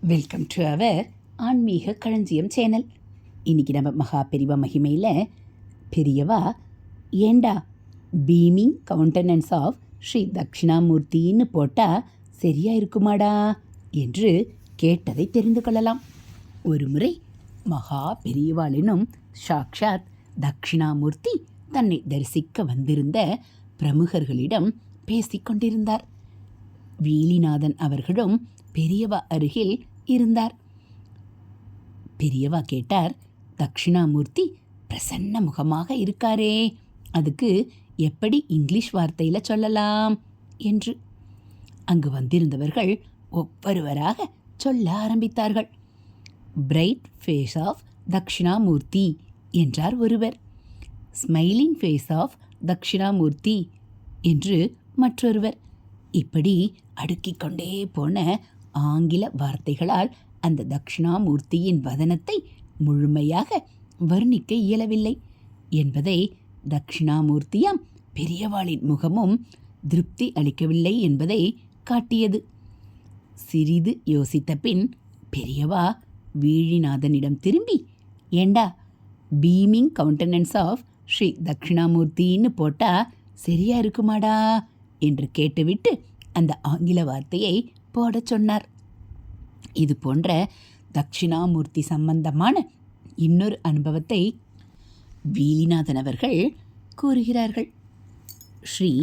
Welcome to our ஆன்மீக களஞ்சியம் channel. இன்றைக்கி நம்ம மகா பெரிவா மகிமையில் பெரியவா ஏண்டா பீமிங் கவுண்டனன்ஸ் ஆஃப் ஸ்ரீ தக்ஷிணாமூர்த்தின்னு போட்டால் சரியா இருக்குமாடா என்று கேட்டதை தெரிந்து கொள்ளலாம். ஒருமுறை மகா பெரியவாளினும் சாக்ஷாத் தட்சிணாமூர்த்தி தன்னை தரிசிக்க வந்திருந்த பிரமுகர்களிடம் பேசிக் கொண்டிருந்தார். வீலிநாதன் அவர்களும் பெரியவா அருகில் இருந்தார். பெரியவா கேட்டார் தக்ஷிணாமூர்த்தி பிரசன்ன முகமாக இருக்காரே. அதுக்கு எப்படி இங்கிலீஷ் வார்த்தையில் சொல்லலாம்? என்று. அங்கு வந்திருந்தவர்கள் ஒவ்வொருவராக சொல்ல ஆரம்பித்தார்கள். பிரைட் ஃபேஸ் ஆஃப் தக்ஷிணாமூர்த்தி என்றார் ஒருவர். ஸ்மைலிங் ஃபேஸ் ஆஃப் தக்ஷிணாமூர்த்தி என்று மற்றொருவர். இப்படி அடுக்கிக் கொண்டே போன ஆங்கில வார்த்தைகளால் அந்த தக்ஷணாமூர்த்தியின் வதனத்தை முழுமையாக வர்ணிக்க இயலவில்லை என்பதை தக்ஷிணாமூர்த்தியும் பெரியவாளின் முகமும் திருப்தி அளிக்கவில்லை என்பதை காட்டியது. சிறிது யோசித்த பின் பெரியவா வீழிநாதனிடம் திரும்பி ஏண்டா பீமிங் கவுண்டனன்ஸ் ஆஃப் ஸ்ரீ தக்ஷிணாமூர்த்தின்னு போட்டா சரியா இருக்குமாடா? என்று கேட்டுவிட்டு அந்த ஆங்கில வார்த்தையை போடச் சொன்னார். இது போன்ற தட்சிணாமூர்த்தி சம்பந்தமான இன்னொரு அனுபவத்தை வீலிநாதன் அவர்கள் கூறுகிறார்கள். ஸ்ரீ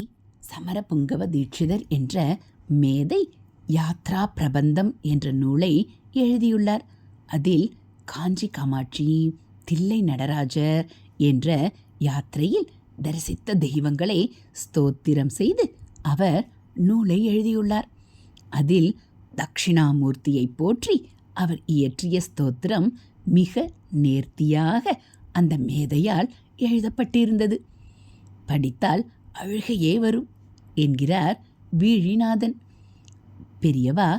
சமரபுங்கவ தீட்சிதர் என்ற மேதை யாத்ரா பிரபந்தம் என்ற நூலை எழுதியுள்ளார். அதில் காஞ்சி காமாட்சி தில்லை நடராஜர் என்ற யாத்திரையில் தரிசித்த தெய்வங்களை ஸ்தோத்திரம் செய்து அவர் நூலை எழுதியுள்ளார். அதில் தட்சிணாமூர்த்தியை போற்றி அவர் இயற்றிய ஸ்தோத்திரம் மிக நேர்த்தியாக அந்த மேதையால் எழுதப்பட்டிருந்தது. படித்தால் அழுகையே வரும் என்கிறார் வீழிநாதன். பெரியவா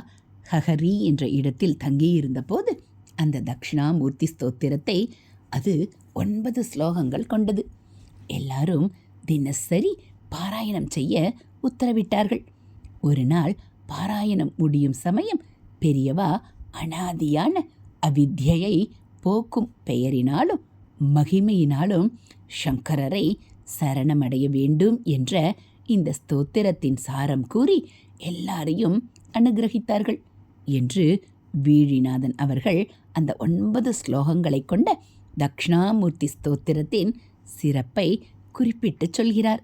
ஹஹரி என்ற இடத்தில் தங்கியிருந்தபோது அந்த தட்சிணாமூர்த்தி ஸ்தோத்திரத்தை அது ஒன்பது ஸ்லோகங்கள் கொண்டது. எல்லாரும் தினசரி பாராயணம் செய்ய உத்தரவிட்டார்கள். ஒரு நாள் பாராயணம் முடியும் சமயம் பெரியவா அனாதியான அவித்யை போக்கும் பெயரினாலும் மகிமையினாலும் சங்கரரை சரணமடைய வேண்டும் என்ற இந்த ஸ்தோத்திரத்தின் சாரம் கூறி எல்லாரையும் அனுகிரகித்தார்கள் என்று வீழிநாதன் அவர்கள் அந்த ஒன்பது ஸ்லோகங்களை கொண்ட தக்ஷணாமூர்த்தி ஸ்தோத்திரத்தின் சிறப்பை குறிப்பிட்டு சொல்கிறார்.